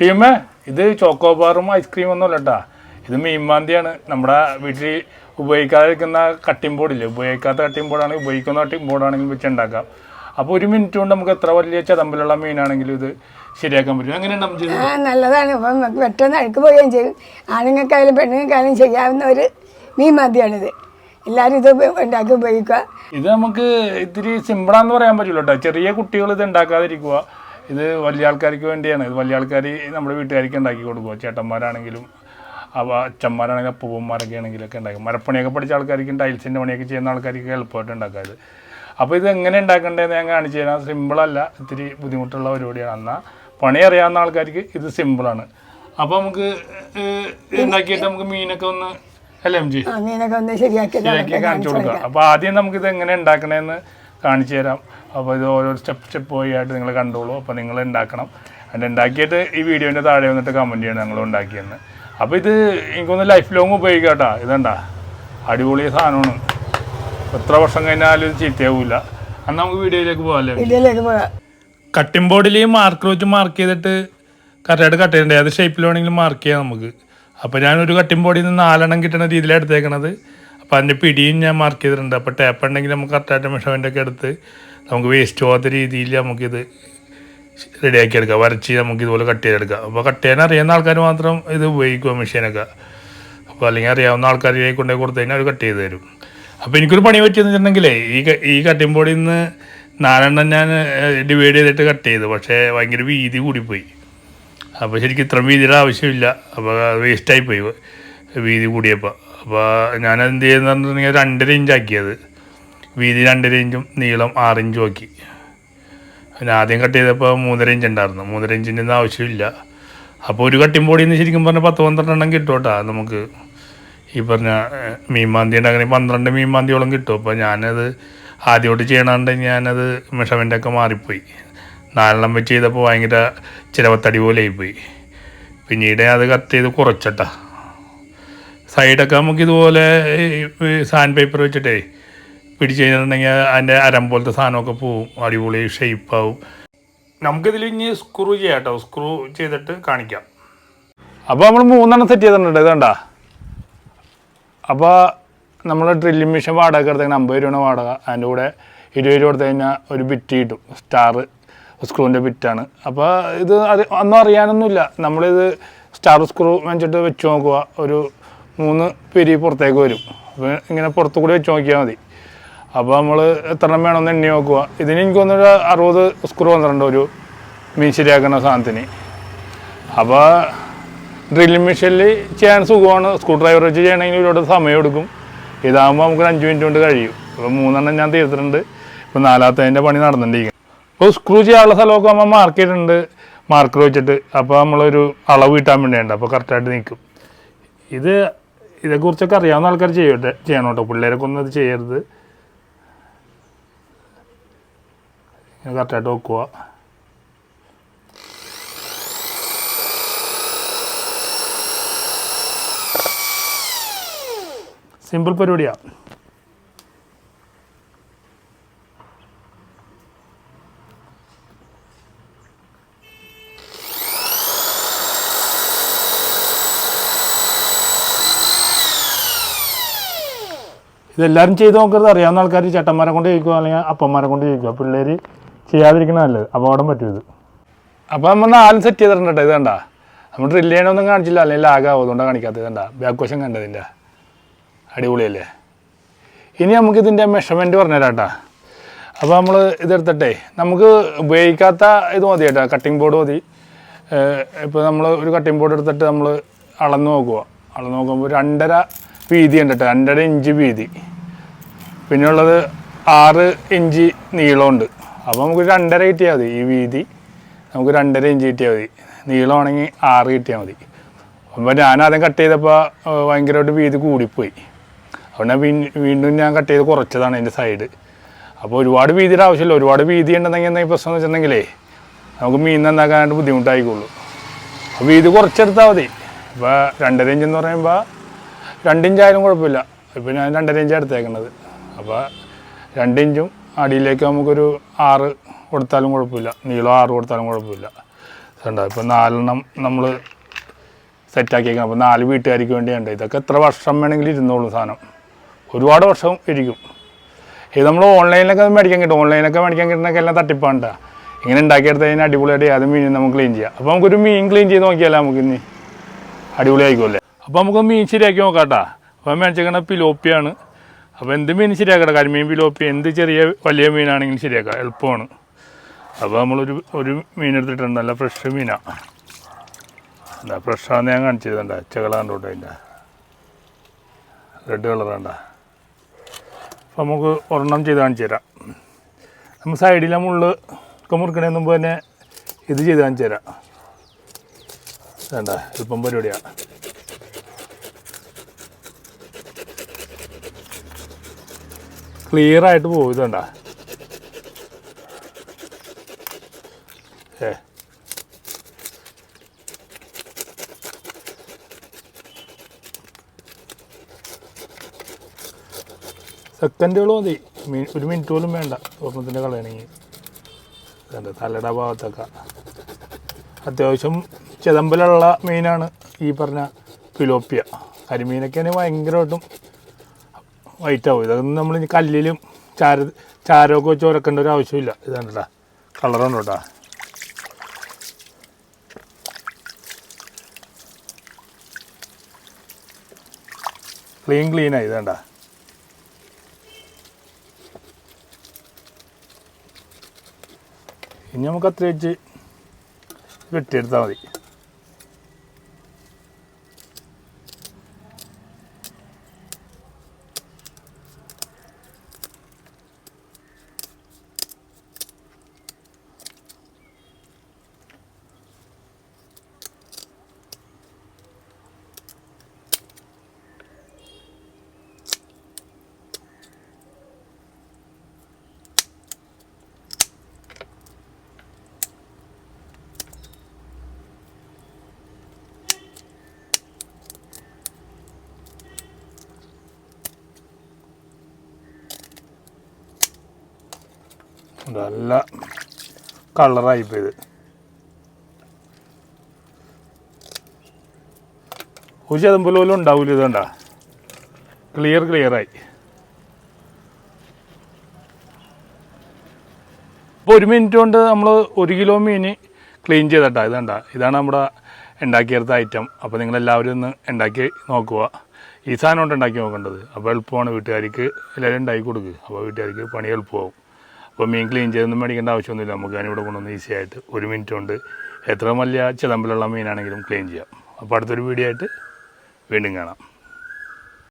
ടീമേ ഇത് ചോക്കോബാറും ഐസ്ക്രീം ഒന്നും അല്ല കേട്ടാ ഇത് മീൻമാന്തിയാണ് നമ്മുടെ വീട്ടിൽ ഉപയോഗിക്കാതിരിക്കുന്ന കട്ടിംഗ് ബോർഡില്ലേ ഉപയോഗിക്കാത്ത കട്ടിംഗ് ബോർഡാണെങ്കിൽ ഉപയോഗിക്കുന്ന കട്ടിംഗ് ബോർഡാണെങ്കിൽ വെച്ച് ഉണ്ടാക്കാം അപ്പോൾ ഒരു മിനിറ്റ് കൊണ്ട് നമുക്ക് എത്ര വലിയ ചതമ്പിലുള്ള മീനാണെങ്കിലും ഇത് ശരിയാക്കാൻ പറ്റും. അങ്ങനെ ആ നല്ലതാണ്. ഇപ്പം പെട്ടെന്ന് അഴുക്ക് പോവുകയും ചെയ്യും. ആണുങ്ങൾക്കായാലും പെണ്ണുങ്ങൾക്കായാലും ചെയ്യാവുന്ന ഒരു മീൻ മതിയാണിത് എല്ലാവരും ഇത് ഉണ്ടാക്കി ഉപയോഗിക്കുക. ഇത് നമുക്ക് ഇത്തിരി സിമ്പിളാന്ന് പറയാൻ പറ്റില്ല കേട്ടോ ചെറിയ കുട്ടികൾ ഇത് ഉണ്ടാക്കാതിരിക്കുക ഇത് വലിയ ആൾക്കാർക്ക് വേണ്ടിയാണ്. ഇത് വലിയ ആൾക്കാർ നമ്മുടെ വീട്ടുകാർക്ക് ഉണ്ടാക്കി കൊടുക്കുക ചേട്ടന്മാരാണെങ്കിലും അവ അച്ഛന്മാരാണെങ്കിൽ അപ്പൂപ്പന്മാരൊക്കെ ആണെങ്കിലൊക്കെ ഉണ്ടാക്കും. മരപ്പണിയൊക്കെ പഠിച്ച ആൾക്കാർക്കും ടൈൽസിന്റെ പണിയൊക്കെ ചെയ്യുന്ന ആൾക്കാർക്ക് എളുപ്പമായിട്ട് ഉണ്ടാക്കാറ് അപ്പോൾ ഇത് എങ്ങനെ ഉണ്ടാക്കേണ്ടതെന്ന് ഞാൻ കാണിച്ചു തരാം. സിമ്പിളല്ല ഇത്തിരി ബുദ്ധിമുട്ടുള്ള പരിപാടിയാണ്. എന്നാൽ പണി അറിയാവുന്ന ആൾക്കാർക്ക് ഇത് സിമ്പിളാണ് അപ്പോൾ നമുക്ക് ഉണ്ടാക്കിയിട്ട് നമുക്ക് മീനൊക്കെ ഒന്ന് അല്ലേ എം ജി? ആ മീനൊക്കെ ഒന്ന് ശരിയാക്കി ശരിയാക്കി കാണിച്ചു കൊടുക്കാം. അപ്പോൾ ആദ്യം നമുക്കിത് എങ്ങനെ ഉണ്ടാക്കണമെന്ന് കാണിച്ചു തരാം. അപ്പോൾ ഇത് ഓരോ സ്റ്റെപ്പ് സ്റ്റെപ്പ് പോയി ആയിട്ട് നിങ്ങൾ കണ്ടോളൂ. അപ്പോൾ നിങ്ങൾ ഉണ്ടാക്കണം. അത് ഉണ്ടാക്കിയിട്ട് ഈ വീഡിയോന്റെ താഴെ വന്നിട്ട് കമന്റ് ചെയ്യണം ഞങ്ങൾ ഉണ്ടാക്കിയെന്ന്. അപ്പോൾ ഇത് എനിക്കൊന്ന് ലൈഫ് ലോങ് ഉപയോഗിക്കാം കേട്ടോ. ഇതണ്ട അടിപൊളി സാധനമാണ്. എത്ര വർഷം കഴിഞ്ഞാലും ഇത് ചീത്തയാവില്ല എന്നാൽ നമുക്ക് വീഡിയോയിലേക്ക് പോകാമല്ലേ കട്ടിംഗ് ബോർഡിൽ മാർക്കർ വെച്ച് മാർക്ക് ചെയ്തിട്ട് കറക്റ്റായിട്ട് കട്ട് ചെയ്യണ്ടേ? അത് ഷേപ്പിൽ വേണമെങ്കിൽ മാർക്ക് ചെയ്യാം നമുക്ക്. അപ്പോൾ ഞാനൊരു കട്ടിംഗ് ബോർഡിൽ നിന്ന് നാലെണ്ണം കിട്ടുന്ന രീതിയിലാണ് എടുത്തേക്കണത്. അപ്പോൾ അതിന്റെ പിടിയും ഞാൻ മാർക്ക് ചെയ്തിട്ടുണ്ട്. അപ്പോൾ ടാപ്പ് ഉണ്ടെങ്കിൽ നമുക്ക് കറക്റ്റായിട്ട് മെഷർമെന്റ് ഒക്കെ എടുത്ത് നമുക്ക് വേസ്റ്റ് പോകാത്ത രീതിയിൽ നമുക്കിത് റെഡിയാക്കി എടുക്കാം. വരച്ച് നമുക്ക് ഇതുപോലെ കട്ട് ചെയ്തെടുക്കാം. അപ്പോൾ കട്ട് ചെയ്യാൻ അറിയുന്ന ആൾക്കാർ മാത്രം ഇത് ഉപയോഗിക്കുക മെഷീനൊക്കെ അപ്പോൾ അല്ലെങ്കിൽ അറിയാവുന്ന ആൾക്കാരെ കൊണ്ടുപോയി കൊടുത്തു കഴിഞ്ഞാൽ അവർ കട്ട് ചെയ്ത് തരും. അപ്പോൾ എനിക്കൊരു പണി പറ്റിയെന്ന് വെച്ചിട്ടുണ്ടെങ്കിലേ ഈ ഈ കട്ടിംഗ് ബോർഡിൽ നിന്ന് നാലെണ്ണം ഞാൻ ഡിവൈഡ് ചെയ്തിട്ട് കട്ട് ചെയ്തു. പക്ഷേ ഭയങ്കര വീതി കൂടിപ്പോയി. അപ്പോൾ ശരിക്കും ഇത്ര വീതിയുടെ ആവശ്യമില്ല. അപ്പോൾ വേസ്റ്റായി പോയി വീതി കൂടിയപ്പോൾ അപ്പോൾ ഞാൻ എന്ത് ചെയ്യുന്നത് പറഞ്ഞിട്ടുണ്ടെങ്കിൽ രണ്ടര ഇഞ്ചാക്കിയത് വീതി രണ്ടര ഇഞ്ചും നീളം ആറിഞ്ചും ആക്കി. പിന്നെ ആദ്യം കട്ട് ചെയ്തപ്പോൾ മൂന്നര ഇഞ്ച് ഉണ്ടായിരുന്നു. മൂന്നര ഇഞ്ചിന്റെ ഒന്നും ആവശ്യമില്ല. അപ്പോൾ ഒരു കട്ടിൻ പൊടി എന്ന് ശരിക്കും പറഞ്ഞാൽ പത്ത് പന്ത്രണ്ടെണ്ണം കിട്ടും കേട്ടോ. നമുക്ക് ഈ പറഞ്ഞ മീൻമാന്തി ഉണ്ടാക്കണമെങ്കിൽ പന്ത്രണ്ട് മീൻമാന്തിയോളം കിട്ടും. അപ്പോൾ ഞാനത് ആദ്യമായിട്ട് ചെയ്യണാണ്ട് ഞാനത് മെഷർമെന്റൊക്കെ മാറിപ്പോയി. നാലെണ്ണം വെച്ച് ചെയ്തപ്പോൾ ഭയങ്കര ചിലവത്തടി പോലെ ആയിപ്പോയി. പിന്നീട് അത് കട്ട് ചെയ്ത് കുറച്ചട്ടാ. സൈഡൊക്കെ നമുക്ക് ഇതുപോലെ സാൻഡ് പേപ്പർ വെച്ചിട്ടേ പിടിച്ച് കഴിഞ്ഞിട്ടുണ്ടെങ്കിൽ അതിന്റെ അരം പോലത്തെ സാധനമൊക്കെ പോവും. അടിപൊളി ഷേപ്പാവും നമുക്കിതിൽ ഇനി സ്ക്രൂ ചെയ്യാം കേട്ടോ സ്ക്രൂ ചെയ്തിട്ട് കാണിക്കാം. അപ്പോൾ നമ്മൾ മൂന്നെണ്ണം സെറ്റ് ചെയ്തിട്ടുണ്ട്. ഇത് കണ്ടാ? അപ്പോൾ നമ്മൾ ഡ്രില്ലിംഗ് മെഷീൻ വാടക എടുത്തെങ്കിൽ അമ്പത് രൂപയാണ് വാടക. അതിന്റെ കൂടെ ഇരുപത് രൂപ കൊടുത്തു കഴിഞ്ഞാൽ ഒരു ബിറ്റ് കിട്ടും. സ്റ്റാർ സ്ക്രൂവിന്റെ ബിറ്റാണ് അപ്പോൾ ഇത് അത് ഒന്നും അറിയാനൊന്നുമില്ല. നമ്മളിത് സ്റ്റാർ സ്ക്രൂ വെച്ചിട്ട് വെച്ച് നോക്കുക. ഒരു മൂന്ന് പിരി പുറത്തേക്ക് വരും. അപ്പോൾ ഇങ്ങനെ പുറത്തു കൂടി വെച്ച് നോക്കിയാൽ മതി. അപ്പോൾ നമ്മൾ എത്ര എണ്ണം വേണമെന്ന് എണ്ണി നോക്കുക ഇതിന് എനിക്ക് തോന്നുന്നൊരു അറുപത് സ്ക്രൂ വന്നിട്ടുണ്ട് ഒരു മീൻ ശരിയാക്കുന്ന സാധനത്തിന്. അപ്പോൾ ഡ്രില്ലിംഗ് മെഷീനിൽ ചെയ്യാൻ സുഖമാണ്. സ്ക്രൂ ഡ്രൈവർ വെച്ച് ചെയ്യണമെങ്കിൽ ഒരുപാട് സമയം എടുക്കും. ഇതാകുമ്പോൾ നമുക്ക് അഞ്ച് മിനിറ്റ് കൊണ്ട് കഴിയും. അപ്പോൾ മൂന്നെണ്ണം ഞാൻ തീർത്തിട്ടുണ്ട്. ഇപ്പോൾ നാലാമത്തതിന്റെ പണി നടന്നിട്ടുണ്ട് അപ്പോൾ സ്ക്രൂ ചെയ്യാനുള്ള സ്ഥലമൊക്കെ നമ്മൾ മാർക്ക് ചെയ്തിട്ടുണ്ട്. മാർക്കർ വെച്ചിട്ട് അപ്പോൾ നമ്മളൊരു അളവ് കിട്ടാൻ വേണ്ടിയുണ്ട്. അപ്പോൾ കറക്റ്റായിട്ട് നിൽക്കും. ഇത് ഇതേക്കുറിച്ചൊക്കെ അറിയാവുന്ന ആൾക്കാർ ചെയ്യട്ടെ ചെയ്യണം കേട്ടോ. പിള്ളേരൊക്കെ ഒന്നും അത് ചെയ്യരുത്. കറക്റ്റായിട്ട് വെക്കുക സിമ്പിൾ പരിപാടിയാണ് ഇതെല്ലാവരും ചെയ്ത് നോക്കരുത്. അറിയാവുന്ന ആൾക്കാർ ചേട്ടന്മാരെ കൊണ്ട് ചോദിക്കുക അല്ലെങ്കിൽ അപ്പന്മാരെ കൊണ്ട് ചോദിക്കുക പിള്ളേർ ചെയ്യാതിരിക്കണ നല്ലത്. അപകടം പറ്റും ഇത് അപ്പോൾ നമ്മൾ നാലും സെറ്റ് ചെയ്തിട്ടുണ്ട് ഇത് കണ്ട? നമ്മൾ ഡ്രില്ല് ചെയ്യണമൊന്നും കാണിച്ചില്ല. അല്ലെങ്കിൽ ലാഗാവും അതുകൊണ്ടാണ് കാണിക്കാത്തത്. കണ്ട? ബാക്ക് വശം കണ്ടതിന്റെ അടിപൊളിയല്ലേ? ഇനി നമുക്ക് ഇതിന്റെ മെഷർമെന്റ് പറഞ്ഞുതരാം കേട്ടോ അപ്പോൾ നമ്മൾ ഇതെടുത്തിട്ടേ നമുക്ക് ഉപയോഗിക്കാത്ത ഇത് മതി കേട്ടോ കട്ടിംഗ് ബോർഡ് മതി. ഇപ്പോൾ നമ്മൾ ഒരു കട്ടിംഗ് ബോർഡ് എടുത്തിട്ട് നമ്മൾ അളന്ന് നോക്കുക അളന്ന് നോക്കുമ്പോൾ രണ്ടര വീതി ഉണ്ട് കേട്ടോ രണ്ടര ഇഞ്ച് വീതി. പിന്നെയുള്ളത് ആറ് ഇഞ്ച് നീളമുണ്ട്. അപ്പോൾ നമുക്ക് രണ്ടര കിട്ടിയാൽ മതി ഈ വീതി. നമുക്ക് രണ്ടര ഇഞ്ച് കിട്ടിയാൽ മതി. നീളമാണെങ്കിൽ ആറ് കിട്ടിയാൽ മതി. അപ്പോൾ ഞാൻ ആദ്യം കട്ട് ചെയ്തപ്പോൾ ഭയങ്കരമായിട്ട് വീതി കൂടിപ്പോയി. അതുകൊണ്ട് വീണ്ടും ഞാൻ കട്ട് ചെയ്ത് കുറച്ചതാണ് അതിന്റെ സൈഡ് അപ്പോൾ ഒരുപാട് വീതിയുടെ ആവശ്യമില്ല. ഒരുപാട് വീതി ഉണ്ടെന്നെങ്കിൽ എന്തെങ്കിലും പ്രശ്നം എന്ന് വെച്ചിട്ടുണ്ടെങ്കിലേ നമുക്ക് മീൻ നന്നാക്കാനായിട്ട് ബുദ്ധിമുട്ടായിക്കോളൂ. അപ്പോൾ വീതി കുറച്ചെടുത്താൽ മതി. ഇപ്പോൾ രണ്ടര ഇഞ്ച് എന്ന് പറയുമ്പോൾ രണ്ടിഞ്ചായാലും കുഴപ്പമില്ല. ഇപ്പോൾ ഞാൻ രണ്ടര ഇഞ്ചാണ് എടുത്തേക്കുന്നത് അപ്പോൾ രണ്ടിഞ്ചും അടിയിലേക്ക് നമുക്കൊരു ആറ് കൊടുത്താലും കുഴപ്പമില്ല. നീളം ആറ് കൊടുത്താലും കുഴപ്പമില്ല. കണ്ടോ ഇപ്പം നാലെണ്ണം നമ്മൾ സെറ്റാക്കിയേക്കണം അപ്പോൾ നാല് വീട്ടുകാർക്ക് വേണ്ടിയുണ്ട്. ഇതൊക്കെ എത്ര വർഷം വേണമെങ്കിലും ഇരുന്നോളൂ സാധനം. ഒരുപാട് വർഷം ഇരിക്കും. ഇത് നമ്മൾ ഓൺലൈനിലൊക്കെ മേടിക്കാൻ കിട്ടും. ഓൺലൈനൊക്കെ മേടിക്കാൻ കിട്ടുന്നൊക്കെ എല്ലാം തട്ടിപ്പാണ്ട ഇങ്ങനെ ഉണ്ടാക്കിയെടുത്ത് കഴിഞ്ഞാൽ അടിപൊളിയായിട്ട് അത് മീനും നമുക്ക് ക്ലീൻ ചെയ്യാം. അപ്പോൾ നമുക്കൊരു മീൻ ക്ലീൻ ചെയ്ത് നോക്കിയാലോ നമുക്ക് ഇനി? അടിപൊളിയായിക്കുമല്ലേ അപ്പോൾ നമുക്ക് മീൻ ശരിയാക്കി നോക്കാം കേട്ടോ അപ്പോൾ മേടിച്ചേക്കണ പിലോപ്പിയാണ്. അപ്പോൾ എന്ത് മീൻ ശരിയാക്കട്ടെ? കരിമീൻ പിലോപ്പി എന്ത് ചെറിയ വലിയ മീനാണെങ്കിലും ശരിയാക്കാം. എളുപ്പമാണ്. അപ്പോൾ നമ്മളൊരു ഒരു മീൻ എടുത്തിട്ടുണ്ട്. നല്ല ഫ്രഷ് മീനാണ് എന്താ ഫ്രഷാന്ന് ഞാൻ കാണിച്ചിരുന്നുണ്ട ചെകള കണ്ടോട്ടെ അതിന്റെ. റെഡ് കളർ വേണ്ട അപ്പോൾ നമുക്ക് ഒരെണ്ണം ചെയ്ത് കാണിച്ചു തരാം. നമ്മൾ സൈഡിലെ മുള്ള് മുറുക്കണേ മുമ്പ് തന്നെ ഇത് ചെയ്ത് കാണിച്ചു തരാം. വേണ്ട എളുപ്പം പരിപാടിയാണ് ക്ലിയർ ആയിട്ട് പോകും സെക്കൻഡുകൾ മതി. ഒരു മിനിറ്റ് പോലും വേണ്ട. സ്വർണത്തിന്റെ കളയണമെങ്കിൽ ഇതുണ്ട് തലയുടെ ഭാഗത്തൊക്കെ. അത്യാവശ്യം ചെതമ്പലുള്ള മീനാണ് ഈ പറഞ്ഞ ഫിലോപ്പിയ കരിമീനൊക്കെയാണെങ്കിൽ ഭയങ്കരമായിട്ടും വൈറ്റ് ആവും ഇതൊന്നും നമ്മൾ കല്ലിലും ചാര ചാരമൊക്കെ വെച്ച് ഉരക്കേണ്ട ഒരു ആവശ്യമില്ല. ഇതാണ് കേട്ടോ കളറുണ്ട് കേട്ടോ. ക്ലീൻ ക്ലീനായി ഇതേണ്ട. ഇനി നമുക്ക് അത്ര വെച്ച് വെട്ടിയെടുത്താൽ മതി. നല്ല കളറായി പോയത്. ഒരു ശതം പോലും ഉണ്ടാവില്ല ഇതുണ്ട ക്ലിയർ ക്ലിയറായി ഇപ്പോൾ ഒരു മിനിറ്റ് കൊണ്ട് നമ്മൾ ഒരു കിലോ മീൻ ക്ലീൻ ചെയ്തിട്ടാ ഇതണ്ട ഇതാണ് നമ്മുടെ ഉണ്ടാക്കിയെടുത്ത ഐറ്റം അപ്പോൾ നിങ്ങളെല്ലാവരും ഒന്ന് ഉണ്ടാക്കി നോക്കുക. ഈ സാധനം കൊണ്ട് ഉണ്ടാക്കി നോക്കേണ്ടത്. അപ്പോൾ എളുപ്പമാണ് വീട്ടുകാർക്ക് എല്ലാവരും ഉണ്ടാക്കി കൊടുക്കുക അപ്പോൾ വീട്ടുകാർക്ക് പണി എളുപ്പമാവും. അപ്പോൾ മീൻ ക്ലീൻ ചെയ്തൊന്നും മേടിക്കേണ്ട ആവശ്യമൊന്നുമില്ല. നമുക്ക് അതിനിവിടെ കൊണ്ടുവന്ന് ഈസി ആയിട്ട് ഒരു മിനിറ്റ് കൊണ്ട് എത്ര വലിയ ചിതമ്പിലുള്ള മീനാണെങ്കിലും ക്ലീൻ ചെയ്യാം. അപ്പോൾ അടുത്തൊരു വീഡിയോ ആയിട്ട് വീണ്ടും കാണാം.